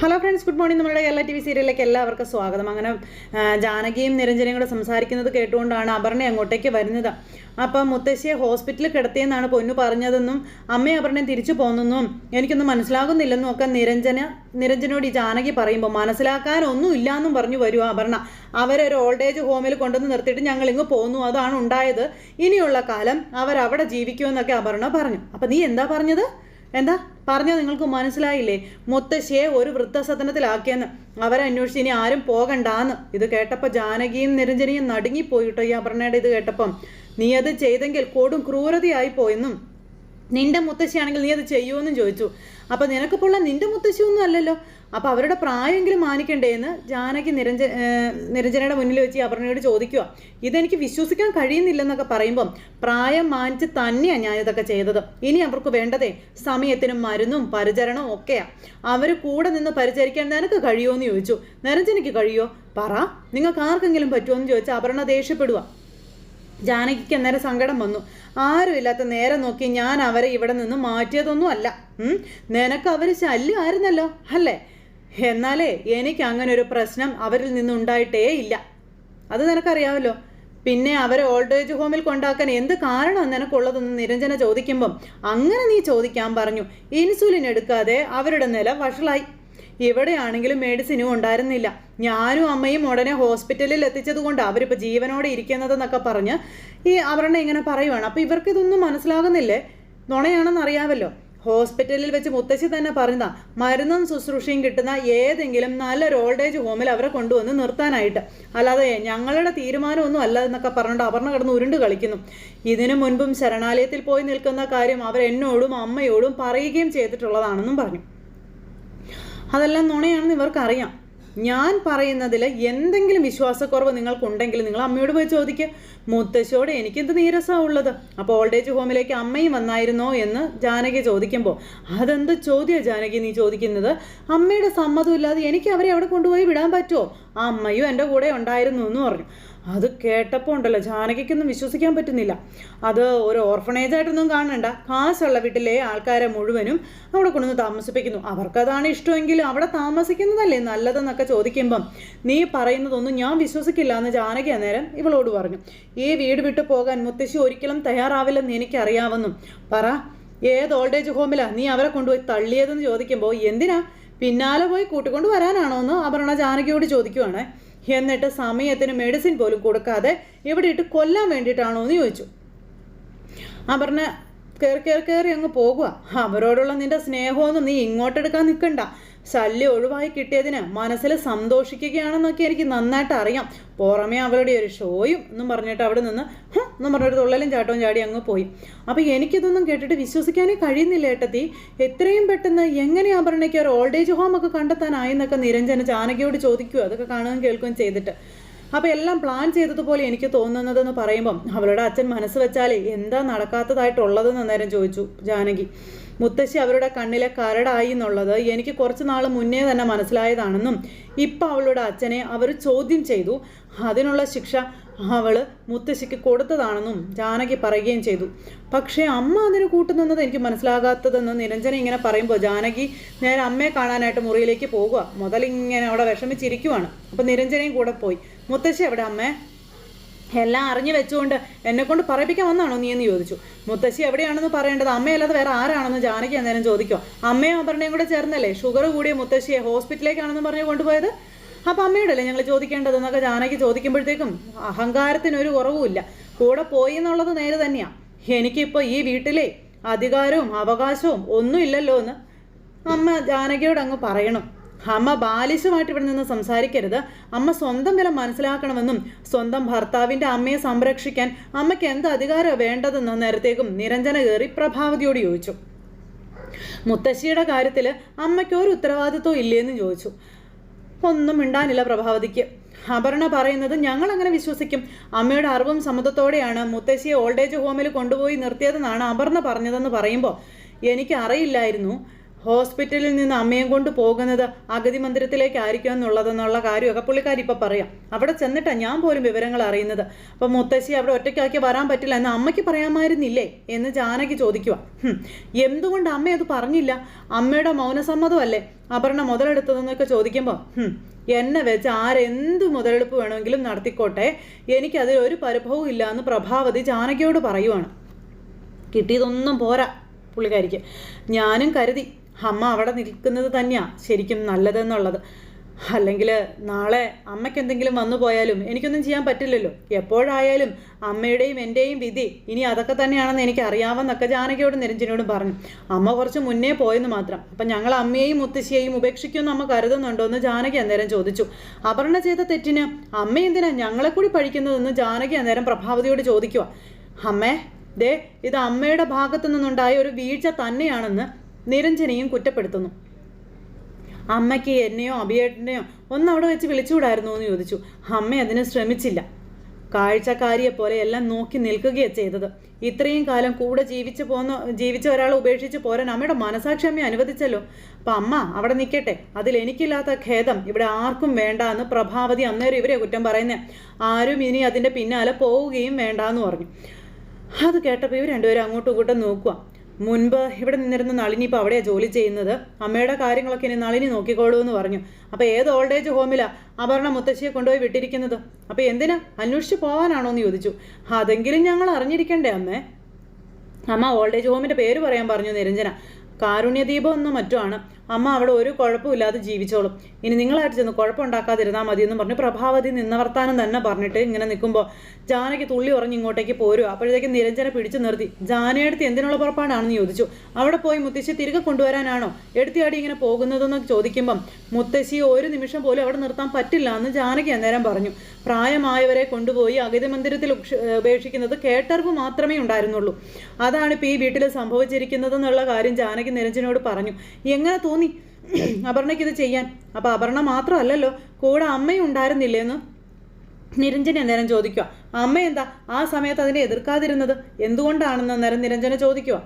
Hello friends good morning നമ്മുടെ Kerala T V സീരിയലിലേക്ക് എല്ലാവർക്കും സ്വാഗതം. അങ്ങനെ ജാനകിയും നിരഞ്ജനയും കൂടെ സംസാരിക്കുന്നത് കേട്ടുകൊണ്ടാണ് അപർണ അങ്ങോട്ടേക്ക് വരുന്നത്. അപ്പം മുത്തശ്ശിയെ ഹോസ്പിറ്റലിൽ കിടത്തിയെന്നാണ് പൊന്നു പറഞ്ഞതെന്നും അമ്മയും അപർണയും തിരിച്ചു പോന്നെന്നും എനിക്കൊന്നും മനസ്സിലാകുന്നില്ലെന്നും ഒക്കെ നിരഞ്ജന നിരഞ്ജനോട് ഈ ജാനകി പറയുമ്പോൾ മനസ്സിലാക്കാനൊന്നും ഇല്ലാന്നും പറഞ്ഞു വരുമോ അപർണ. അവരൊരു ഓൾഡ് ഏജ് ഹോമിൽ കൊണ്ടുവന്ന് നിർത്തിയിട്ട് ഞങ്ങൾ ഇങ്ങ് പോന്നു. അതാണ് ഉണ്ടായത്. ഇനിയുള്ള കാലം അവരവിടെ ജീവിക്കുമെന്നൊക്കെ അപർണ പറഞ്ഞു. അപ്പം നീ എന്താ പറഞ്ഞത്? എന്താ? പറഞ്ഞാൽ നിങ്ങൾക്ക് മനസ്സിലായില്ലേ? മുത്തശ്ശിയെ ഒരു വൃദ്ധസദനത്തിലാക്കിയെന്ന്. അവരന്വേഷിച്ച് ഇനി ആരും പോകണ്ടാന്ന്. ഇത് കേട്ടപ്പോൾ ജാനകിയും നിരഞ്ജനിയും നടുങ്ങിപ്പോയിട്ടോ ഈ അപർണയുടെ ഇത് കേട്ടപ്പം. നീ അത് ചെയ്തെങ്കിൽ കൊടും ക്രൂരതയായി പോയെന്നും. നിന്റെ മുത്തശ്ശിയാണെങ്കിൽ നീ അത് ചെയ്യുമെന്നും ചോദിച്ചു. അപ്പൊ നിനക്കിപ്പോൾ നിന്റെ മുത്തശ്ശിയൊന്നും അല്ലല്ലോ. അപ്പൊ അവരുടെ പ്രായമെങ്കിലും മാനിക്കണ്ടേ എന്ന് ജാനകി നിരഞ്ജ നിരഞ്ജനയുടെ മുന്നിൽ വെച്ച് അപർണയോട് ചോദിക്കുക ഇതെനിക്ക് വിശ്വസിക്കാൻ കഴിയുന്നില്ലെന്നൊക്കെ പറയുമ്പം പ്രായം മാനിച്ച് തന്നെയാണ് ഞാനിതൊക്കെ ചെയ്തത്. ഇനി അവർക്ക് വേണ്ടതേ സമയത്തിനും മരുന്നും പരിചരണവും ഒക്കെയാ. അവർ കൂടെ നിന്ന് പരിചരിക്കാൻ നിനക്ക് കഴിയുമോ എന്ന് ചോദിച്ചു. നിരഞ്ജനയ്ക്ക് കഴിയുമോ പറ. നിങ്ങൾക്ക് ആർക്കെങ്കിലും പറ്റുമോ എന്ന് ചോദിച്ചാൽ അപർണ ദേഷ്യപ്പെടുക ജാനകിക്ക് അന്നേരം സങ്കടം വന്നു. ആരുമില്ലാത്ത നേരെ നോക്കി ഞാൻ അവരെ ഇവിടെ നിന്ന് മാറ്റിയതൊന്നും അല്ല. നിനക്ക് അവർ ശല്യമായിരുന്നല്ലോ അല്ലേ? എന്നാലേ എനിക്ക് അങ്ങനെ ഒരു പ്രശ്നം അവരിൽ നിന്നുണ്ടായിട്ടേ ഇല്ല. അത് നിനക്കറിയാമല്ലോ. പിന്നെ അവരെ ഓൾഡ് ഏജ് ഹോമിൽ കൊണ്ടാക്കാൻ എന്ത് കാരണമാണ് നിനക്കുള്ളതെന്ന് നിരഞ്ജന ചോദിക്കുമ്പം അങ്ങനെ നീ ചോദിക്കാൻ പറഞ്ഞു. ഇൻസുലിൻ എടുക്കാതെ അവരുടെ നില വഷളായി. ഇവിടെയാണെങ്കിലും മെഡിസിനും ഉണ്ടായിരുന്നില്ല. ഞാനും അമ്മയും ഉടനെ ഹോസ്പിറ്റലിൽ എത്തിച്ചത് കൊണ്ട് അവരിപ്പോൾ ജീവനോടെ ഇരിക്കുന്നതെന്നൊക്കെ പറഞ്ഞ് ഈ അവരുടെ ഇങ്ങനെ പറയുവാണ്. അപ്പോൾ ഇവർക്ക് ഇതൊന്നും മനസ്സിലാകുന്നില്ലേ? നുണയാണെന്ന് അറിയാമല്ലോ ഹോസ്പിറ്റലിൽ വെച്ച് മുത്തശ്ശി തന്നെ പറഞ്ഞതാ മരുന്നും ശുശ്രൂഷയും കിട്ടുന്ന ഏതെങ്കിലും നല്ലൊരു ഓൾഡ് ഏജ് ഹോമിൽ അവരെ കൊണ്ടുവന്ന് നിർത്താനായിട്ട്. അല്ലാതെ ഞങ്ങളുടെ തീരുമാനമൊന്നും അല്ല എന്നൊക്കെ പറഞ്ഞിട്ട് അപർണ കിടന്ന് ഉരുണ്ട് കളിക്കുന്നു. ഇതിനു മുൻപും ശരണാലയത്തിൽ പോയി നിൽക്കുന്ന കാര്യം അവർ എന്നോടും അമ്മയോടും പറയുകയും ചെയ്തിട്ടുള്ളതാണെന്നും പറഞ്ഞു. അതെല്ലാം നുണയാണെന്ന് ഇവർക്കറിയാം. ഞാൻ പറയുന്നതിൽ എന്തെങ്കിലും വിശ്വാസക്കുറവ് നിങ്ങൾക്കുണ്ടെങ്കിൽ നിങ്ങൾ അമ്മയോട് പോയി ചോദിക്കുക മുത്തശ്ശിയോട് എനിക്കെന്ത് നീരസമാണ് ഉള്ളത്? അപ്പോൾ ഓൾഡ് ഏജ് ഹോമിലേക്ക് അമ്മയും വന്നായിരുന്നോ എന്ന് ജാനകി ചോദിക്കുമ്പോൾ അതെന്ത് ചോദ്യമാണ് ജാനകി നീ ചോദിക്കുന്നത്? അമ്മയുടെ സമ്മതം ഇല്ലാതെ എനിക്ക് അവരെ അവിടെ കൊണ്ടുപോയി വിടാൻ പറ്റുമോ അമ്മയും എന്റെ കൂടെ ഉണ്ടായിരുന്നു എന്ന് പറഞ്ഞു. അത് കേട്ടപ്പോൾ ഉണ്ടല്ലോ ജാനകിക്കൊന്നും വിശ്വസിക്കാൻ പറ്റുന്നില്ല. അത് ഒരു ഓർഫണേജ് ആയിട്ടൊന്നും കാണണ്ട. കാശുള്ള വീട്ടിലെ ആൾക്കാരെ മുഴുവനും അവിടെ കൊണ്ടുവന്ന് താമസിപ്പിക്കുന്നു. അവർക്കതാണ് ഇഷ്ടമെങ്കിൽ അവിടെ താമസിക്കുന്നതല്ലേ നല്ലതെന്നൊക്കെ ചോദിക്കുമ്പം നീ പറയുന്നതൊന്നും ഞാൻ വിശ്വസിക്കില്ല എന്ന് ജാനകി അന്നേരം ഇവളോട് പറഞ്ഞു. ഈ വീട് വിട്ടു പോകാൻ മുത്തശ്ശി ഒരിക്കലും തയ്യാറാവില്ലെന്ന് എനിക്കറിയാവുന്നു പറ. ഏത് ഓൾഡ് ഏജ് ഹോമിലാ നീ അവരെ കൊണ്ടുപോയി തള്ളിയതെന്ന് ചോദിക്കുമ്പോൾ എന്തിനാ? പിന്നാലെ പോയി കൂട്ടിക്കൊണ്ട് വരാനാണോ എന്ന് അപർണ ജാനകിയോട് ചോദിക്കുവാണ്. എന്നിട്ട് സമയത്തിന് മെഡിസിൻ പോലും കൊടുക്കാതെ ഇവിടെ ഇട്ട് കൊല്ലാൻ വേണ്ടിയിട്ടാണോ എന്ന് ചോദിച്ചു. അപർണ കയറി കയറി കയറി അങ്ങ് പോകുക അവരോടുള്ള നിന്റെ സ്നേഹമൊന്നും നീ ഇങ്ങോട്ടെടുക്കാൻ നിൽക്കണ്ട. ശല്യം ഒഴിവായി കിട്ടിയതിന് മനസ്സിൽ സന്തോഷിക്കുകയാണെന്നൊക്കെ എനിക്ക് നന്നായിട്ട് അറിയാം. പുറമേ അവളുടെ ഒരു ഷോയും എന്നും പറഞ്ഞിട്ട് അവിടെ നിന്ന് എന്നും പറഞ്ഞൊരു തുള്ളലും ചാട്ടവും ചാടി അങ്ങ് പോയി. അപ്പോൾ എനിക്കിതൊന്നും കേട്ടിട്ട് വിശ്വസിക്കാനേ കഴിയുന്നില്ല ഏട്ടത്തി. എത്രയും പെട്ടെന്ന് എങ്ങനെ അപർണയ്ക്ക് ഒരു ഓൾഡ് ഏജ് ഹോം ഒക്കെ കണ്ടെത്താനായെന്നൊക്കെ നിരഞ്ജന ജാനകിയോട് ചോദിക്കുക അതൊക്കെ കാണുകയും കേൾക്കുകയും ചെയ്തിട്ട്. അപ്പോൾ എല്ലാം പ്ലാൻ ചെയ്തതുപോലെ എനിക്ക് തോന്നുന്നതെന്ന് പറയുമ്പം അവളുടെ അച്ഛൻ മനസ്സ് വെച്ചാലേ എന്താ നടക്കാത്തതായിട്ടുള്ളതെന്ന് അന്നേരം ചോദിച്ചു ജാനകി. മുത്തശ്ശി അവരുടെ കണ്ണിലെ കരടായി എന്നുള്ളത് എനിക്ക് കുറച്ച് നാൾ മുന്നേ തന്നെ മനസ്സിലായതാണെന്നും ഇപ്പം അവളുടെ അച്ഛനെ അവർ ചോദ്യം ചെയ്തു. അതിനുള്ള ശിക്ഷ അവൾ മുത്തശ്ശിക്ക് കൊടുത്തതാണെന്നും ജാനകി പറയുകയും ചെയ്തു. പക്ഷേ അമ്മ അതിന് കൂട്ടുനിന്നത് എനിക്ക് മനസ്സിലാകാത്തതെന്ന് നിരഞ്ജന ഇങ്ങനെ പറയുമ്പോൾ ജാനകി നേരെ അമ്മയെ കാണാനായിട്ട് മുറിയിലേക്ക് പോകുക മുതലിങ്ങനെ അവിടെ വിഷമിച്ചിരിക്കുവാണ്. അപ്പം നിരഞ്ജനയും കൂടെ പോയി. മുത്തശ്ശി എവിടെ അമ്മേ? എല്ലാം അറിഞ്ഞു വെച്ചുകൊണ്ട് എന്നെ കൊണ്ട് പറയിപ്പിക്കാൻ വന്നാണോ നീ എന്ന് ചോദിച്ചു. മുത്തശ്ശി എവിടെയാണെന്ന് പറയേണ്ടത് അമ്മയല്ലാതെ വേറെ ആരാണെന്ന് ജാനകി അന്നേരം ചോദിക്കുക അമ്മയും അപർണയും കൂടെ ചേർന്നല്ലേ? ഷുഗർ കൂടിയ മുത്തശ്ശിയെ ഹോസ്പിറ്റലിലേക്കാണെന്ന് പറഞ്ഞ് കൊണ്ടുപോയത്? അപ്പം അമ്മയോടല്ലേ ഞങ്ങൾ ചോദിക്കേണ്ടത് എന്നൊക്കെ ജാനകി ചോദിക്കുമ്പോഴത്തേക്കും അഹങ്കാരത്തിന് ഒരു കുറവുമില്ല. കൂടെ പോയി എന്നുള്ളത് നേരെ തന്നെയാണ് എനിക്കിപ്പോൾ ഈ വീട്ടിലെ അധികാരവും അവകാശവും ഒന്നുമില്ലല്ലോ എന്ന് അമ്മ ജാനകിയോട് അങ്ങ് പറയണം. അമ്മ ബാലിശമായിട്ട് ഇവിടെ നിന്ന് സംസാരിക്കരുത്. അമ്മ സ്വന്തം വില മനസ്സിലാക്കണമെന്നും സ്വന്തം ഭർത്താവിന്റെ അമ്മയെ സംരക്ഷിക്കാൻ അമ്മയ്ക്ക് എന്ത് അധികാരമാണ് വേണ്ടതെന്ന് നേരത്തേക്കും നിരഞ്ജന കയറി പ്രഭാവതിയോട് ചോദിച്ചു. മുത്തശ്ശിയുടെ കാര്യത്തിൽ അമ്മയ്ക്ക് ഒരു ഉത്തരവാദിത്വം ഇല്ലേന്ന് ചോദിച്ചു. ഒന്നും മിണ്ടാനില്ല പ്രഭാവതിക്ക്. അപർണ പറയുന്നത് ഞങ്ങൾ അങ്ങനെ വിശ്വസിക്കും. അമ്മയുടെ അറിവും സമ്മതത്തോടെയാണ് മുത്തശ്ശിയെ ഓൾഡ് ഏജ് ഹോമിൽ കൊണ്ടുപോയി നിർത്തിയതെന്നാണ് അപർണ പറഞ്ഞതെന്ന് പറയുമ്പോൾ എനിക്ക് അറിയില്ലായിരുന്നു ഹോസ്പിറ്റലിൽ നിന്ന് അമ്മയും കൊണ്ട് പോകുന്നത് അഗതി മന്ദിരത്തിലേക്കായിരിക്കും എന്നുള്ളതെന്നുള്ള കാര്യമൊക്കെ പുള്ളിക്കാരി ഇപ്പം പറയാം. അവിടെ ചെന്നിട്ടാണ് ഞാൻ പോലും വിവരങ്ങൾ അറിയുന്നത്. അപ്പം മുത്തശ്ശി അവിടെ ഒറ്റയ്ക്കാക്കി വരാൻ പറ്റില്ല എന്ന് അമ്മയ്ക്ക് പറയാമായിരുന്നില്ലേ എന്ന് ജാനകി ചോദിക്കുക എന്തുകൊണ്ട് അമ്മ അത് പറഞ്ഞില്ല? അമ്മയുടെ മൗനസമ്മതമല്ലേ? അപർണ മുതലെടുത്തതെന്നൊക്കെ ചോദിക്കുമ്പോൾ എന്നെ വെച്ച് ആരെന്ത് മുതലെടുപ്പ് വേണമെങ്കിലും നടത്തിക്കോട്ടെ. എനിക്കതിൽ ഒരു പരിഭവവും ഇല്ല എന്ന് പ്രഭാവതി ജാനകിയോട് പറയുവാണ്. കിട്ടിയതൊന്നും പോരാ പുള്ളിക്കാരിക്ക്. ഞാനും കരുതി അമ്മ അവിടെ നിൽക്കുന്നത് തന്നെയാണ് ശരിക്കും നല്ലതെന്നുള്ളത്. അല്ലെങ്കിൽ നാളെ അമ്മയ്ക്ക് എന്തെങ്കിലും വന്നു പോയാലും എനിക്കൊന്നും ചെയ്യാൻ പറ്റില്ലല്ലോ. എപ്പോഴായാലും അമ്മയുടെയും എന്റെയും വിധി. ഇനി അതൊക്കെ തന്നെയാണെന്ന് എനിക്ക് അറിയാമെന്നൊക്കെ ജാനകിയോടും നിരഞ്ജനോടും പറഞ്ഞു. അമ്മ കുറച്ച് മുന്നേ പോയെന്ന് മാത്രം. അപ്പം ഞങ്ങൾ അമ്മയെയും മുത്തശ്ശിയെയും ഉപേക്ഷിക്കുമെന്ന് അമ്മ കരുതുന്നുണ്ടോ എന്ന് ജാനകി അന്നേരം ചോദിച്ചു. അപർണ ചെയ്ത തെറ്റിന് അമ്മ എന്തിനാ ഞങ്ങളെ കൂടി പഴിക്കുന്നതെന്ന് ജാനകി അന്നേരം പ്രഭാവതിയോട് ചോദിക്കുക അമ്മേ ദേ ഇത് അമ്മയുടെ ഭാഗത്തു നിന്നുണ്ടായ ഒരു വീഴ്ച തന്നെയാണെന്ന് നിരഞ്ജനയും കുറ്റപ്പെടുത്തുന്നു. അമ്മയ്ക്ക് എന്നെയോ അഭിയേട്ടനെയോ ഒന്ന് അവിടെ വെച്ച് വിളിച്ചുകൂടായിരുന്നു എന്ന് ചോദിച്ചു. അമ്മ അതിന് ശ്രമിച്ചില്ല. കാഴ്ചക്കാരിയെ പോലെ എല്ലാം നോക്കി നിൽക്കുകയാണ് ചെയ്തത്. ഇത്രയും കാലം കൂടെ ജീവിച്ചു പോന്ന ജീവിച്ച ഒരാളെ ഉപേക്ഷിച്ച് പോരാൻ അമ്മയുടെ മനസാക്ഷി അമ്മ അനുവദിച്ചല്ലോ. അപ്പം അമ്മ അവിടെ നിൽക്കട്ടെ. അതിൽ എനിക്കില്ലാത്ത ഖേദം. ഇവിടെ ആർക്കും വേണ്ട എന്ന് പ്രഭാവതി അന്നേരം ഇവരെ കുറ്റം പറയുന്നത് ആരും ഇനി അതിന്റെ പിന്നാലെ പോവുകയും വേണ്ട എന്ന് പറഞ്ഞു. അത് കേട്ടപ്പോൾ ഇവർ രണ്ടുപേരും അങ്ങോട്ടും ഇങ്ങോട്ടും നോക്കുക മുൻപ് ഇവിടെ നിന്നിരുന്ന നളിനി ഇപ്പോൾ അവിടെയാണ് ജോലി ചെയ്യുന്നത്. അമ്മയുടെ കാര്യങ്ങളൊക്കെ ഇനി നളിനി നോക്കിക്കോളൂ എന്ന് പറഞ്ഞു. അപ്പോൾ ഏത് ഓൾഡ് ഏജ് ഹോമിലാണ് അപർണ മുത്തശ്ശിയെ കൊണ്ടുപോയി വിട്ടിരിക്കുന്നത്? അപ്പോൾ എന്തിനാ? അന്വേഷിച്ച് പോകാനാണോ എന്ന് ചോദിച്ചു. അതെങ്കിലും ഞങ്ങൾ അറിഞ്ഞിരിക്കണ്ടേ അമ്മേ? അമ്മ ഓൾഡ് ഏജ് ഹോമിന്റെ പേര് പറയാൻ പറഞ്ഞു നിരഞ്ജന. കാരുണ്യദീപം എന്നോ മറ്റോ ആണ് അമ്മ അവിടെ ഒരു കുഴപ്പമില്ലാതെ ജീവിച്ചോളും. ഇനി നിങ്ങളായിട്ട് ചെന്ന് കുഴപ്പമുണ്ടാക്കാതിരുന്നാൽ മതി എന്ന് പറഞ്ഞു പ്രഭാവതി നിന്നവർത്താനം തന്നെ പറഞ്ഞിട്ട് ഇങ്ങനെ നിൽക്കുമ്പോൾ ജാനയ്ക്ക് തുള്ളി ഉറഞ്ഞ് ഇങ്ങോട്ടേക്ക് പോരുക അപ്പോഴത്തേക്ക് നിരഞ്ജന പിടിച്ചു നിർത്തി. ജാനയെടുത്ത് എന്തിനുള്ള പുറപ്പാടാണെന്ന് ചോദിച്ചു. അവിടെ പോയി മുത്തശ്ശി തിരികെ കൊണ്ടുവരാനാണോ? എടുത്തിയാടി ഇങ്ങനെ പോകുന്നതെന്ന് ചോദിക്കുമ്പം മുത്തശ്ശി ഒരു നിമിഷം പോലും അവിടെ നിർത്താൻ പറ്റില്ല എന്ന് ജാനകി അന്നേരം പറഞ്ഞു. പ്രായമായവരെ കൊണ്ടുപോയി അഗതി മന്ദിരത്തിൽ ഉപേക്ഷിക്കുന്നത് കേട്ടറിവ് മാത്രമേ ഉണ്ടായിരുന്നുള്ളൂ. അതാണ് ഇപ്പോൾ ഈ വീട്ടിൽ സംഭവിച്ചിരിക്കുന്നതെന്നുള്ള കാര്യം ജാനകി നിരഞ്ജനോട് പറഞ്ഞു. എങ്ങനെ അപർണയ്ക്ക് ഇത് ചെയ്യാൻ. അപ്പോൾ അപർണ മാത്രമല്ലല്ലോ കൂടെ അമ്മയും ഉണ്ടായിരുന്നില്ലേന്ന്? നിരഞ്ജന അന്നേരം ചോദിക്കുക. അമ്മ എന്താ ആ സമയത്ത് അതിനെ എതിർക്കാതിരുന്നത്? എന്തുകൊണ്ടാണെന്ന് അന്നേരം നിരഞ്ജന ചോദിക്കുക.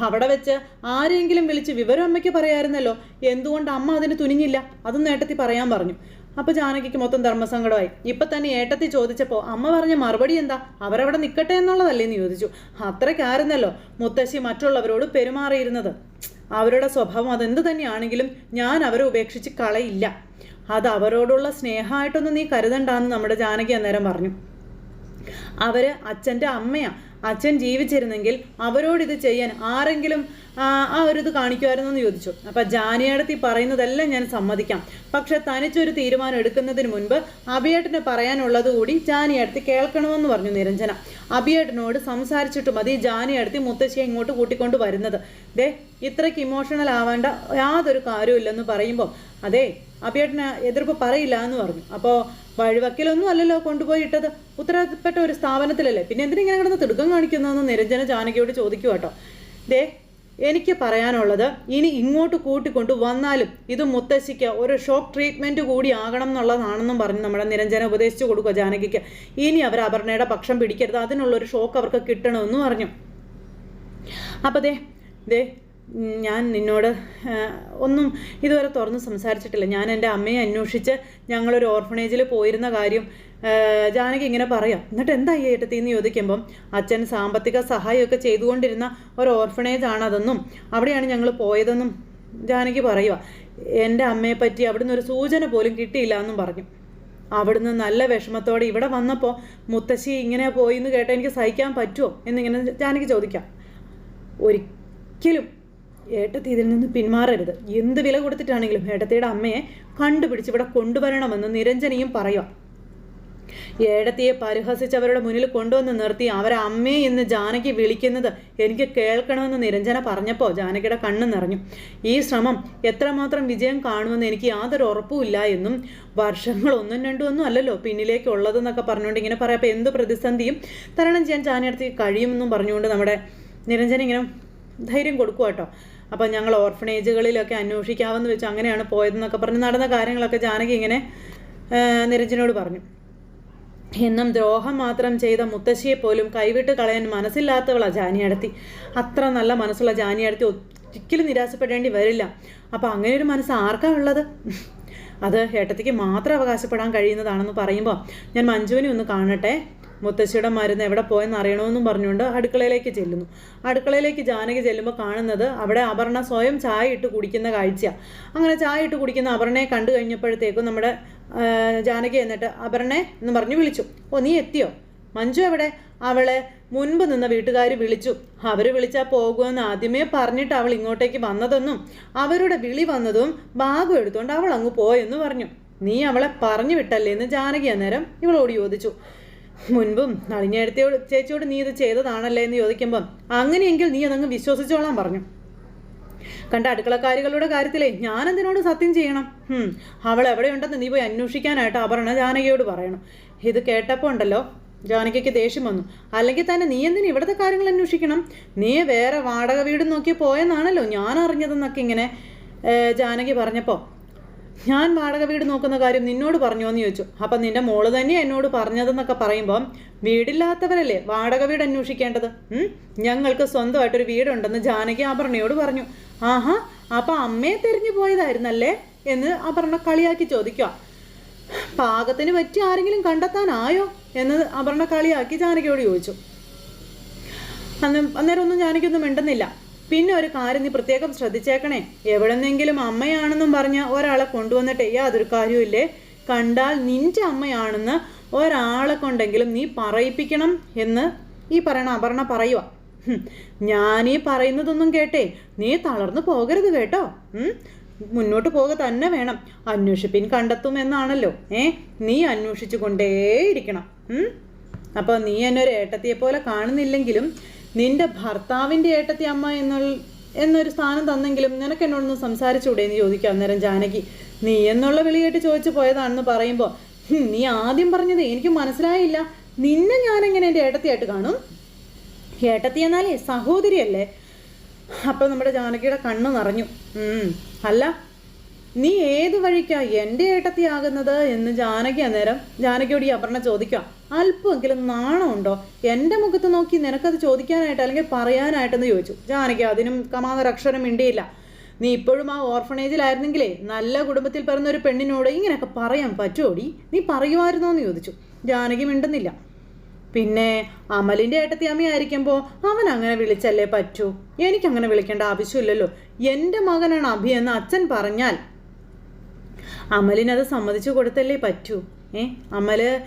അവിടെ വെച്ച് ആരെങ്കിലും വിളിച്ച് വിവരം അമ്മയ്ക്ക് പറയായിരുന്നല്ലോ. എന്തുകൊണ്ട് അമ്മ അതിന് തുനിഞ്ഞില്ല? അതും നേട്ടത്തി പറയാൻ പറഞ്ഞു. അപ്പോൾ ജാനകിക്ക് മൊത്തം ധർമ്മസങ്കടമായി. ഇപ്പം തന്നെ ഏട്ടത്തി ചോദിച്ചപ്പോൾ അമ്മ പറഞ്ഞ മറുപടി എന്താ? അവരവിടെ നിൽക്കട്ടെ എന്നുള്ളതല്ലേ എന്ന് ചോദിച്ചു. അത്രയ്ക്കായിരുന്നല്ലോ മുത്തശ്ശി മറ്റുള്ളവരോട് പെരുമാറിയിരുന്നത്. അവരുടെ സ്വഭാവം അതെന്ത് തന്നെയാണെങ്കിലും ഞാൻ അവരെ ഉപേക്ഷിച്ച് കളയില്ല. അത് അവരോടുള്ള സ്നേഹമായിട്ടൊന്നും നീ കരുതണ്ടെന്ന് നമ്മുടെ ജാനകി അന്നേരം പറഞ്ഞു. അവർ അച്ഛന്റെ അമ്മയാണ് അച്ഛൻ ജീവിച്ചിരുന്നെങ്കിൽ അവരോട് ഇത് ചെയ്യാൻ ആരെങ്കിലും ആ ഒരു ഇത് കാണിക്കുമായിരുന്നു എന്ന് ചോദിച്ചു. അപ്പം ജാനിയടത്തി പറയുന്നതെല്ലാം ഞാൻ സമ്മതിക്കാം. പക്ഷെ തനിച്ചൊരു തീരുമാനം എടുക്കുന്നതിന് മുൻപ് അഭിയേട്ടന് പറയാനുള്ളത് കൂടി ജാനിയടത്തി കേൾക്കണമെന്ന് പറഞ്ഞു നിരഞ്ജന. അഭിയേട്ടനോട് സംസാരിച്ചിട്ട് മതി ജാനിയടത്തി മുത്തശ്ശിയെ ഇങ്ങോട്ട് കൂട്ടിക്കൊണ്ട് വരുന്നത്. ദേ ഇത്രയ്ക്ക് ഇമോഷണൽ ആവേണ്ട യാതൊരു കാര്യമില്ലെന്ന് പറയുമ്പോൾ അതെ അഭിയേട്ടന് എതിർപ്പ് പറയില്ല എന്ന് പറഞ്ഞു. അപ്പോൾ വഴിവക്കിലൊന്നും അല്ലല്ലോ കൊണ്ടുപോയി ഇട്ടത് ഒരു സ്ഥാപനത്തിലല്ലേ? പിന്നെ എന്തിനാ കിടന്ന് തിടുക്കം കാണിക്കുന്നതെന്ന് നിരഞ്ജന ജാനകിയോട് ചോദിക്കുക കേട്ടോ. ദേ എനിക്ക് പറയാനുള്ളത് ഇനി ഇങ്ങോട്ട് കൂട്ടിക്കൊണ്ട് വന്നാലും ഇത് മുത്തശ്ശിക്ക് ഒരു ഷോക്ക് ട്രീറ്റ്മെന്റ് കൂടി ആകണം എന്നുള്ളതാണെന്നും പറഞ്ഞ് നമ്മുടെ നിരഞ്ജന ഉപദേശിച്ചു കൊടുക്കുക ജാനകിക്ക്. ഇനി അവർ അപർണയുടെ പക്ഷം പിടിക്കരുത്. അതിനുള്ളൊരു ഷോക്ക് അവർക്ക് കിട്ടണമെന്ന് പറഞ്ഞു. അപ്പോൾ ദേ ദേ ഞാൻ നിന്നോട് ഒന്നും ഇതുവരെ തുറന്ന് സംസാരിച്ചിട്ടില്ല. ഞാൻ എന്റെ അമ്മയെ അന്വേഷിച്ച് ഞങ്ങളൊരു ഓർഫണേജിൽ പോയിരുന്ന കാര്യം ജാനകി ഇങ്ങനെ പറയാം. എന്നിട്ട് എന്താ ഈ ഏട്ടത്തി എന്ന് ചോദിക്കുമ്പം? അച്ഛൻ സാമ്പത്തിക സഹായമൊക്കെ ചെയ്തുകൊണ്ടിരുന്ന ഒരു ഓർഫണേജ് ആണ് അതെന്നും അവിടെയാണ് ഞങ്ങൾ പോയതെന്നും ജാനകി പറയുക എന്റെ അമ്മയെ പറ്റി അവിടുന്ന് ഒരു സൂചന പോലും കിട്ടിയില്ല എന്നും പറഞ്ഞു. അവിടുന്ന് നല്ല വിഷമത്തോടെ ഇവിടെ വന്നപ്പോൾ മുത്തശ്ശി ഇങ്ങനെ പോയി എന്ന് കേട്ടാൽ എനിക്ക് സഹിക്കാൻ പറ്റുമോ എന്നിങ്ങനെ ജാനകി ചോദിക്കാം. ഒരിക്കലും ഏട്ടത്തി ഇതിൽ നിന്ന് പിന്മാറരുത്. എന്ത് വില കൊടുത്തിട്ടാണെങ്കിലും ഏട്ടത്തിയുടെ അമ്മയെ കണ്ടുപിടിച്ച് ഇവിടെ കൊണ്ടുവരണമെന്ന് നിരഞ്ജനയും പറയാം ഏടത്തിയെ പരിഹസിച്ചവരുടെ മുന്നിൽ കൊണ്ടുവന്ന് നിർത്തി അവരെ അമ്മേ എന്ന് ജാനകി വിളിക്കുന്നത് എനിക്ക് കേൾക്കണമെന്ന് നിരഞ്ജന പറഞ്ഞപ്പോൾ ജാനകിയുടെ കണ്ണ് നിറഞ്ഞു. ഈ ശ്രമം എത്രമാത്രം വിജയം കാണുമെന്ന് എനിക്ക് യാതൊരു ഉറപ്പുമില്ല എന്നും വർഷങ്ങൾ ഒന്നും രണ്ടും ഒന്നും അല്ലല്ലോ പിന്നിലേക്ക് ഉള്ളതെന്നൊക്കെ പറഞ്ഞുകൊണ്ട് ഇങ്ങനെ പറയാം എന്ത് പ്രതിസന്ധിയും തരണം ചെയ്യാൻ ജാനകി കഴിയുമെന്നും പറഞ്ഞുകൊണ്ട് നമ്മുടെ നിരഞ്ജന ഇങ്ങനെ ധൈര്യം കൊടുക്കുക കേട്ടോ. അപ്പോൾ ഞങ്ങൾ ഓർഫണേജുകളിലൊക്കെ അന്വേഷിക്കാമെന്ന് വെച്ച് അങ്ങനെയാണ് പോയതെന്നൊക്കെ പറഞ്ഞ് നടന്ന കാര്യങ്ങളൊക്കെ ജാനകി ഇങ്ങനെ നിരഞ്ജനോട് പറഞ്ഞു. എന്നും ദ്രോഹം മാത്രം ചെയ്ത മുത്തശ്ശിയെ പോലും കൈവിട്ട് കളയാൻ മനസ്സില്ലാത്തവളാണ് ജാനിയടത്തി. അത്ര നല്ല മനസ്സുള്ള ജാനിയടത്തി ഒരിക്കലും നിരാശപ്പെടേണ്ടി വരില്ല. അപ്പോൾ അങ്ങനെ ഒരു മനസ്സ് ആർക്കാ ഉള്ളത്? അത് ഏട്ടത്തിക്ക് മാത്രം അവകാശപ്പെടാൻ കഴിയുന്നതാണെന്ന് പറയുമ്പോൾ ഞാൻ മഞ്ജുവിനെ ഒന്ന് കാണട്ടെ. മുത്തശ്ശിയുടെ മരുന്ന് എവിടെ പോയെന്ന് അറിയണമെന്നും പറഞ്ഞുകൊണ്ട് അടുക്കളയിലേക്ക് ചെല്ലുന്നു. അടുക്കളയിലേക്ക് ജാനകി ചെല്ലുമ്പോൾ കാണുന്നത് അവിടെ അപർണ സ്വയം ചായ ഇട്ട് കുടിക്കുന്ന കാഴ്ചയാണ് അങ്ങനെ ചായ ഇട്ട് കുടിക്കുന്ന അപർണയെ കണ്ടു കഴിഞ്ഞപ്പോഴത്തേക്കും നമ്മുടെ ജാനകി എന്നിട്ട് അപർണെ എന്ന് പറഞ്ഞ് വിളിച്ചു. ഓ നീ എത്തിയോ? മഞ്ജു എവിടെ? അവളെ മുൻപ് നിന്ന വീട്ടുകാർ വിളിച്ചു. അവർ വിളിച്ചാൽ പോകുമെന്ന് ആദ്യമേ പറഞ്ഞിട്ട് അവൾ ഇങ്ങോട്ടേക്ക് വന്നതെന്നും അവരുടെ വിളി വന്നതും ബാഗും എടുത്തുകൊണ്ട് അവൾ അങ്ങ് പോയെന്ന് പറഞ്ഞു. നീ അവളെ പറഞ്ഞു വിട്ടല്ലേ എന്ന് ജാനകി അന്നേരം ഇവളോട് ചോദിച്ചു. മുൻപും നളിഞ്ഞെടുത്തിയോട് ചേച്ചിയോട് നീ ഇത് ചെയ്തതാണല്ലേ എന്ന് ചോദിക്കുമ്പം അങ്ങനെയെങ്കിൽ നീ അതങ്ങ് വിശ്വസിച്ചോളാൻ പറഞ്ഞു. കണ്ട അടുക്കളക്കാരികളുടെ കാര്യത്തിലേ ഞാൻ എന്തിനോട് സത്യം ചെയ്യണം? അവൾ എവിടെയുണ്ടെന്ന് നീ പോയി അന്വേഷിക്കാനായിട്ട് അപർണ ജാനകിയോട് പറയണം. ഇത് കേട്ടപ്പോൾ ഉണ്ടല്ലോ ജാനകിക്ക് ദേഷ്യം വന്നു. അല്ലെങ്കിൽ തന്നെ നീ എന്തിനു ഇവിടുത്തെ കാര്യങ്ങൾ അന്വേഷിക്കണം? നീ വേറെ വാടക വീട് നോക്കി പോയെന്നാണല്ലോ ഞാൻ അറിഞ്ഞതെന്നൊക്കെ ഇങ്ങനെ ജാനകി പറഞ്ഞപ്പോൾ ഞാൻ വാടക വീട് നോക്കുന്ന കാര്യം നിന്നോട് പറഞ്ഞോ എന്ന് ചോദിച്ചു. അപ്പം നിന്റെ മോൾ തന്നെ എന്നോട് പറഞ്ഞതെന്നൊക്കെ പറയുമ്പം വീടില്ലാത്തവരല്ലേ വാടക വീട് അന്വേഷിക്കേണ്ടത്? ഞങ്ങൾക്ക് സ്വന്തമായിട്ടൊരു വീടുണ്ടെന്ന് ജാനകി അപർണയോട് പറഞ്ഞു. ആഹാ അപ്പം അമ്മയെ തിരിഞ്ഞു പോയതായിരുന്നല്ലേ എന്ന് അപർണ കളിയാക്കി ചോദിക്കുക. പാകത്തിന് പറ്റി ആരെങ്കിലും കണ്ടെത്താനായോ എന്ന് അപർണ കളിയാക്കി ജാനകിയോട് ചോദിച്ചു. അന്ന് അന്നേരം ഒന്നും ജാനകിയൊന്നും മിണ്ടുന്നില്ല. പിന്നെ ഒരു കാര്യം നീ പ്രത്യേകം ശ്രദ്ധിച്ചേക്കണേ. എവിടെന്നെങ്കിലും അമ്മയാണെന്നും പറഞ്ഞ ഒരാളെ കൊണ്ടുവന്നിട്ട് യാതൊരു കാര്യമില്ലേ കണ്ടാൽ നിന്റെ അമ്മയാണെന്ന് ഒരാളെ കൊണ്ടെങ്കിലും നീ പറയിപ്പിക്കണം എന്ന് ഈ പറയണ അപർണ പറയുക ഞാൻ ഞാനീ പറയുന്നതൊന്നും കേട്ടേ. നീ തളർന്നു പോകരുത് കേട്ടോ. മുന്നോട്ട് പോക തന്നെ വേണം. അന്വേഷിപ്പിൻ കണ്ടെത്തും എന്നാണല്ലോ. ഏ നീ അന്വേഷിച്ചു കൊണ്ടേയിരിക്കണം? അപ്പോൾ നീ എന്നെ ഒരു ഏട്ടത്തിയെ പോലെ കാണുന്നില്ലെങ്കിലും നിന്റെ ഭർത്താവിന്റെ ഏട്ടത്തി അമ്മ എന്നുള്ള എന്നൊരു സ്ഥാനം തന്നെങ്കിലും നിനക്ക് എന്നോടൊന്ന് സംസാരിച്ചൂടെ എന്ന് ചോദിക്കാം അന്നേരം ജാനകി. നീ എന്നുള്ള വിളിയായിട്ട് ചോദിച്ചു പോയതാണെന്ന് പറയുമ്പോൾ നീ ആദ്യം പറഞ്ഞത് എനിക്ക് മനസ്സിലായില്ല. നിന്നെ ഞാൻ എങ്ങനെ എന്റെ ഏട്ടത്തിയായിട്ട് കാണും? ഏട്ടത്തി എന്നാലേ സഹോദരിയല്ലേ? അപ്പം നമ്മുടെ ജാനകിയുടെ കണ്ണ് നിറഞ്ഞു. അല്ല നീ ഏത് വഴിക്കാ എന്റെ ഏട്ടത്തിയാകുന്നത് എന്ന് ജാനകി അന്നേരം ജാനകിയോട് ഈ അപർണ ചോദിക്കാം അല്പമെങ്കിലും നാണമുണ്ടോ? എന്റെ മുഖത്ത് നോക്കി നിനക്കത് ചോദിക്കാനായിട്ട് അല്ലെങ്കിൽ പറയാനായിട്ടെന്ന് ചോദിച്ചു. ജാനകി അതിനും കമാന്നൊരു അക്ഷരം മിണ്ടിയില്ല. നീ ഇപ്പോഴും ആ ഓർഫണേജിലായിരുന്നെങ്കിലേ നല്ല കുടുംബത്തിൽ പിറന്ന ഒരു പെണ്ണിനോട് ഇങ്ങനെയൊക്കെ പറയാൻ പറ്റുമോടി നീ പറയുമായിരുന്നോ എന്ന് ചോദിച്ചു. ജാനകി മിണ്ടുന്നില്ല. പിന്നെ അമലിന്റെ ഏട്ടത്തി അമ്മയായിരിക്കുമ്പോൾ അവൻ അങ്ങനെ വിളിച്ചല്ലേ പറ്റൂ? എനിക്കങ്ങനെ വിളിക്കേണ്ട ആവശ്യമില്ലല്ലോ. എന്റെ മകനാണ് അഭി എന്ന് അച്ഛൻ പറഞ്ഞാൽ അമലിനത് സമ്മതിച്ചു കൊടുത്തല്ലേ പറ്റൂ. ഏ? അമൽ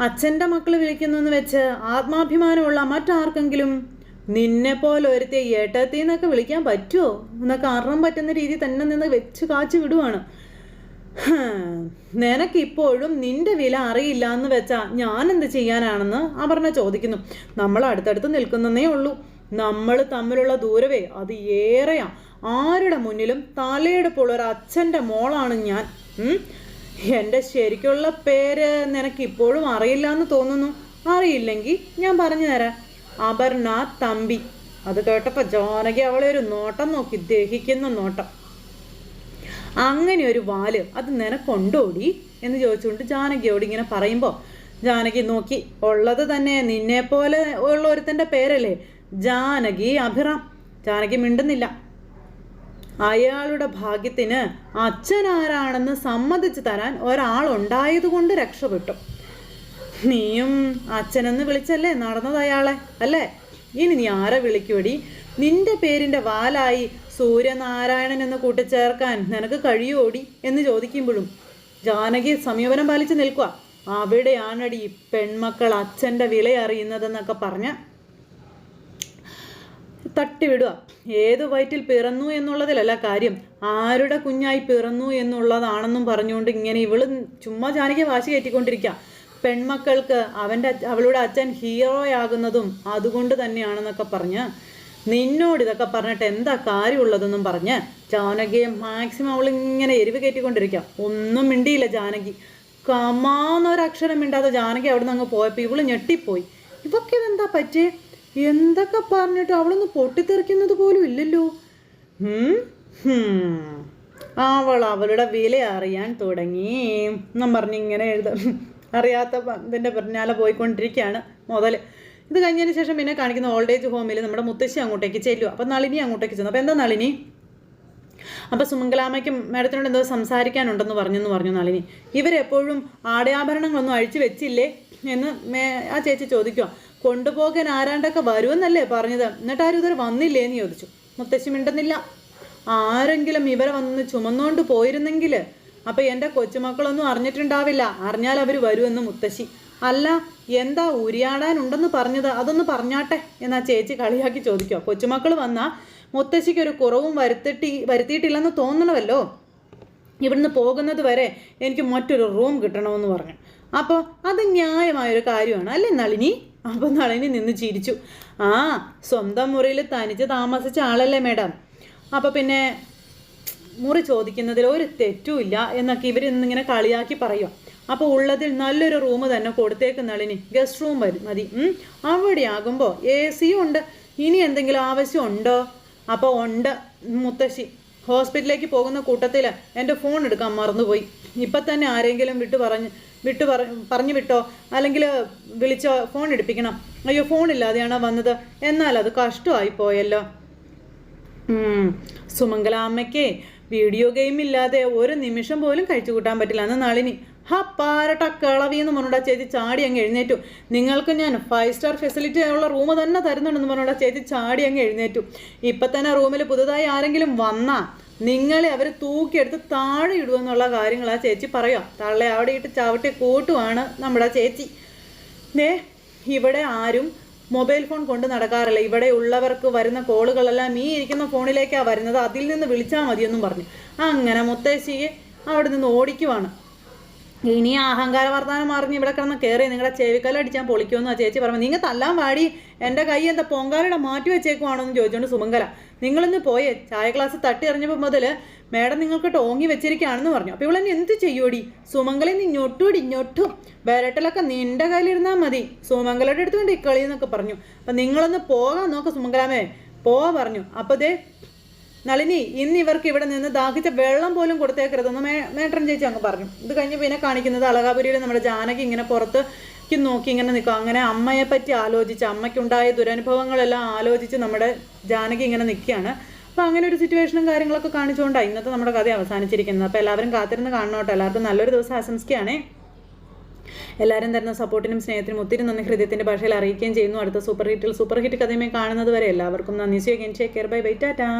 അച്ഛന്റെ മക്കൾ വിളിക്കുന്നു എന്ന് വെച്ച് ആത്മാഭിമാനമുള്ള മറ്റാർക്കെങ്കിലും നിന്നെ പോലെ ഒരുത്തെ ഏട്ടത്തി എന്നൊക്കെ വിളിക്കാൻ പറ്റുമോ എന്നൊക്കെ അറിയാൻ പറ്റുന്ന രീതി തന്നെ നിന്ന് വെച്ച് കാച്ചു വിടുവാണ്. നിനക്കിപ്പോഴും നിന്റെ വില അറിയില്ല എന്ന് വെച്ചാ ഞാൻ എന്ത് ചെയ്യാനാണെന്ന് അപർണ ചോദിക്കുന്നു. നമ്മൾ അടുത്തടുത്ത് നിൽക്കുന്നേ ഉള്ളൂ. നമ്മൾ തമ്മിലുള്ള ദൂരവേ അത് ഏറെയാ. ആരുടെ മുന്നിലും തലയെടുപ്പുള്ള ഒരു അച്ഛന്റെ മോളാണ് ഞാൻ? എന്റെ ശരിക്കുള്ള പേര് നിനക്ക് ഇപ്പോഴും അറിയില്ല എന്ന് തോന്നുന്നു. അറിയില്ലെങ്കിൽ ഞാൻ പറഞ്ഞു തരാം. അപർണ തമ്പി. അത് കേട്ടപ്പോൾ ജാനകി അവളെ ഒരു നോട്ടം നോക്കി ദഹിക്കുന്ന നോട്ടം. അങ്ങനെ ഒരു വാൽ അത് നിനക്കൊണ്ടോടി? എന്ന് ചോദിച്ചുകൊണ്ട് ജാനകിയോട് ഇങ്ങനെ പറയുമ്പോൾ ജാനകി നോക്കി ഉള്ളത് തന്നെ നിന്നെ പോലെ ഉള്ള ഒരുത്തന്റെ പേരല്ലേ? ജാനകി അഭിറാം. ജാനകി മിണ്ടുന്നില്ല. അയാളുടെ ഭാഗ്യത്തിന് അച്ഛനാരാണെന്ന് സമ്മതിച്ചു തരാൻ ഒരാളുണ്ടായതുകൊണ്ട് രക്ഷപ്പെട്ടു. നീയും അച്ഛനെന്ന് വിളിച്ചല്ലേ നടന്നത് അയാളെ അല്ലേ? ഇനി നീ ആരെ വിളിക്കുവടി? നിന്റെ പേരിന്റെ വാലായി സൂര്യനാരായണൻ എന്ന് കൂട്ടിച്ചേർക്കാൻ നിനക്ക് കഴിയുമോടി എന്ന് ചോദിക്കുമ്പോഴും ജാനകി സമീപനം പാലിച്ച് നിൽക്കുക. അവിടെയാണടി പെൺമക്കൾ അച്ഛന്റെ വില അറിയുന്നതെന്നൊക്കെ പറഞ്ഞ് തട്ടിവിടുക. ഏത് വയറ്റിൽ പിറന്നു എന്നുള്ളതിലല്ല കാര്യം. ആരുടെ കുഞ്ഞായി പിറന്നു എന്നുള്ളതാണെന്നും പറഞ്ഞുകൊണ്ട് ഇങ്ങനെ ഇവൾ ചുമ്മാ ജാനകി വാശി കയറ്റിക്കൊണ്ടിരിക്കുക പെൺമക്കൾക്ക് അവന്റെ അവളുടെ അച്ഛൻ ഹീറോയാകുന്നതും അതുകൊണ്ട് തന്നെയാണെന്നൊക്കെ പറഞ്ഞ് നിന്നോട് ഇതൊക്കെ പറഞ്ഞിട്ട് എന്താ കാര്യമുള്ളതെന്നും പറഞ്ഞ് ജാനകിയെ മാക്സിമം അവൾ ഇങ്ങനെ എരിവ് കയറ്റിക്കൊണ്ടിരിക്കുക ഒന്നും മിണ്ടിയില്ല ജാനകി. കമാന്നൊരക്ഷരം മിണ്ടാതെ ജാനകി അവിടെ നിന്ന് അങ്ങ് പോയപ്പോൾ ഇവൾ ഞെട്ടിപ്പോയി. ഇവക്കിതെന്താ പറ്റിയേ? എന്തൊക്കെ പറഞ്ഞിട്ട് അവളൊന്ന് പൊട്ടിത്തെറിക്കുന്നത് പോലും ഇല്ലല്ലോ. അവൾ അവളുടെ വില അറിയാൻ തുടങ്ങി. എന്നും പറഞ്ഞ് ഇങ്ങനെ എഴുത അറിയാത്ത ഇതിന്റെ പിന്നാലെ പോയിക്കൊണ്ടിരിക്കുകയാണ് മുതൽ ഇത് കഴിഞ്ഞതിന് ശേഷം പിന്നെ കാണിക്കുന്ന ഓൾഡ് ഏജ് ഹോമിൽ നമ്മുടെ മുത്തശ്ശി അങ്ങോട്ടേക്ക് ചെല്ലു അപ്പം നളിനി അങ്ങോട്ടേക്ക് ചെന്നു. അപ്പോൾ എന്താ നളിനി? അപ്പോൾ സുമംഗലാമയ്ക്കും മാഡത്തിനോട് എന്തോ സംസാരിക്കാനുണ്ടെന്ന് പറഞ്ഞെന്ന് പറഞ്ഞു നളിനി. ഇവരെപ്പോഴും ആടയാഭരണങ്ങളൊന്നും അഴിച്ചു വെച്ചില്ലേ? എന്ന് ആ ചേച്ചി ചോദിക്കുക കൊണ്ടുപോകാൻ ആരാണ്ടൊക്കെ വരുമെന്നല്ലേ പറഞ്ഞത്? എന്നിട്ട് ആരും ഇതുവരെ വന്നില്ലേ എന്ന് ചോദിച്ചു. മുത്തശ്ശി മിണ്ടുന്നില്ല. ആരെങ്കിലും ഇവരെ വന്ന് ചുമന്നുകൊണ്ട് പോയിരുന്നെങ്കിൽ അപ്പം എന്റെ കൊച്ചുമക്കളൊന്നും അറിഞ്ഞിട്ടുണ്ടാവില്ല. അറിഞ്ഞാൽ അവർ വരുമെന്ന് മുത്തശ്ശി. അല്ല എന്താ ഉരിയാടാനുണ്ടെന്ന് പറഞ്ഞത്? അതൊന്ന് പറഞ്ഞാട്ടെ എന്നാ ചേച്ചി കളിയാക്കി ചോദിക്കുക കൊച്ചുമക്കൾ വന്നാൽ മുത്തശ്ശിക്ക് ഒരു കുറവും വരുത്തിട്ടി വരുത്തിയിട്ടില്ലെന്ന് തോന്നണമല്ലോ? ഇവിടുന്ന് പോകുന്നത് വരെ എനിക്ക് മറ്റൊരു റൂം കിട്ടണമെന്ന് പറഞ്ഞു. അപ്പോൾ അത് ന്യായമായൊരു കാര്യമാണ്. അല്ലേ നളിനി? അപ്പോൾ നളിനി നിന്ന് ചിരിച്ചു. ആ സ്വന്തം മുറിയിൽ തനിച്ച് താമസിച്ച ആളല്ലേ മേഡം? അപ്പോൾ പിന്നെ മുറി ചോദിക്കുന്നതിൽ ഒരു തെറ്റുമില്ല എന്നൊക്കെ ഇവർ ഇന്നിങ്ങനെ കളിയാക്കി പറയും. അപ്പോൾ ഉള്ളതിൽ നല്ലൊരു റൂം തന്നെ കൊടുത്തേക്ക് നളിനി. ഗസ്റ്റ് റൂം മതി. അവിടെയാകുമ്പോൾ എ സിയും ഉണ്ട്. ഇനി എന്തെങ്കിലും ആവശ്യം ഉണ്ടോ? അപ്പോൾ ഉണ്ട് മുത്തശ്ശി. ഹോസ്പിറ്റലിലേക്ക് പോകുന്ന കൂട്ടത്തിൽ എന്റെ ഫോൺ എടുക്കാൻ മറന്നുപോയി. ഇപ്പം തന്നെ ആരെങ്കിലും വിട്ടു പറഞ്ഞ് വിട്ടു പറ പറഞ്ഞു വിട്ടോ? അല്ലെങ്കിൽ വിളിച്ചോ? ഫോൺ എടുപ്പിക്കണം. അയ്യോ ഫോൺ ഇല്ലാതെയാണോ വന്നത്? എന്നാൽ അത് കഷ്ടമായി പോയല്ലോ. സുമംഗല സുമംഗലാമ്മയ്ക്ക് വീഡിയോ ഗെയിം ഇല്ലാതെ ഒരു നിമിഷം പോലും കഴിച്ചു കൂട്ടാൻ പറ്റില്ല. അന്ന് നളിനി ഹാ പാരട്ട കിളവി എന്ന് പറഞ്ഞോടാ ചേച്ചി ചാടി അങ്ങ് എഴുന്നേറ്റു. നിങ്ങൾക്ക് ഞാൻ ഫൈവ് സ്റ്റാർ ഫെസിലിറ്റി ഉള്ള റൂം തന്നെ തരുന്നുണ്ടെന്ന് പറഞ്ഞോടാ ചേച്ചി ചാടി അങ്ങ് എഴുന്നേറ്റു. ഇപ്പം തന്നെ റൂമിൽ പുതുതായി ആരെങ്കിലും വന്നാ നിങ്ങളെ അവർ തൂക്കിയെടുത്ത് താഴെ ഇടുമെന്നുള്ള കാര്യങ്ങൾ ആ ചേച്ചി പറയാം തള്ളെ അവിടെ ഇട്ട് ചവിട്ടി കൂട്ടുവാണ് നമ്മുടെ ചേച്ചി. ദേ ഇവിടെ ആരും മൊബൈൽ ഫോൺ കൊണ്ട് നടക്കാറില്ല. ഇവിടെ ഉള്ളവർക്ക് വരുന്ന കോളുകളെല്ലാം ഈ ഇരിക്കുന്ന ഫോണിലേക്കാണ് വരുന്നത്. അതിൽ നിന്ന് വിളിച്ചാൽ മതിയെന്നും പറഞ്ഞു. അങ്ങനെ മുത്തശ്ശിയെ അവിടെ നിന്ന് ഓടിക്കുവാണ്. ഇനി അഹങ്കാര വർത്താനം അറിഞ്ഞ് ഇവിടെ കിടന്ന് കയറി നിങ്ങളുടെ ചെവിക്കല്ലടിച്ചാൽ പൊളിക്കുമെന്ന് ആ ചേച്ചി പറഞ്ഞു നിങ്ങൾ തല്ലാൻ വാടി. എന്റെ കൈ എന്താ പൊങ്കാലയുടെ മാറ്റി വെച്ചേക്കുവാണോ എന്ന് ചോദിച്ചുകൊണ്ട് സുമംഗല. നിങ്ങളിന്ന് പോയേ. ചായ ക്ലാസ് തട്ടി എറിഞ്ഞപ്പോൾ മുതൽ മേഡം നിങ്ങൾക്ക് ടോങ്ങി വെച്ചിരിക്കുകയാണെന്ന് പറഞ്ഞു. അപ്പോൾ ഇവളെന്നെ എന്ത് ചെയ്യൂടി സുമംഗല നീ ഞൊട്ടൂടി ഞൊട്ടും വിരട്ടലൊക്കെ നിന്റെ കയ്യിലിരുന്നാൽ മതി. സുമംഗലയുടെ അടുത്ത് ഈ കളി എന്നൊക്കെ പറഞ്ഞു. അപ്പം നിങ്ങളൊന്ന് പോകാൻ നോക്കാം സുമംഗലാമേ. പോവാ പറഞ്ഞു. അപ്പോൾ ദേ നളിനി ഇന്ന് ഇവർക്ക് ഇവിടെ നിന്ന് ദാഹിച്ച വെള്ളം പോലും കൊടുത്തേക്കരുതെന്ന് മേ മേട്ടൻ ചേച്ചി അങ്ങ് പറഞ്ഞു. ഇത് കഴിഞ്ഞ് പിന്നെ കാണിക്കുന്നത് അളകാപുരിയിൽ നമ്മുടെ ജാനകി ഇങ്ങനെ പുറത്ത് നോക്കി ഇങ്ങനെ നിൽക്കും. അങ്ങനെ അമ്മയെ പറ്റി ആലോചിച്ച് അമ്മയ്ക്കുണ്ടായ ദുരനുഭവങ്ങളെല്ലാം ആലോചിച്ച് നമ്മുടെ ജാനകി ഇങ്ങനെ നിൽക്കുകയാണ്. അപ്പോൾ അങ്ങനെ ഒരു സിറ്റുവേഷനും കാര്യങ്ങളൊക്കെ കാണിച്ചുകൊണ്ടാണ് ഇന്നത്തെ നമ്മുടെ കഥ അവസാനിച്ചിരിക്കുന്നത്. അപ്പോൾ എല്ലാവരും കാത്തിരുന്ന് കാണണോട്ടെ. എല്ലാവർക്കും നല്ലൊരു ദിവസം ആശംസിക്കുകയാണേ. എല്ലാവരും തരുന്ന സപ്പോർട്ടിനും സ്നേഹത്തിനും ഒത്തിരി നന്ദി. ഹൃദയത്തിന്റെ ഭാഷയിൽ അറിയിക്കുകയും ചെയ്യുന്നു. അടുത്ത സൂപ്പർ ഹിറ്റിൽ സൂപ്പർ ഹിറ്റ് കഥയുമായി കാണുന്നത് വരെ എല്ലാവർക്കും നന്ദി. See again take care bye bye tata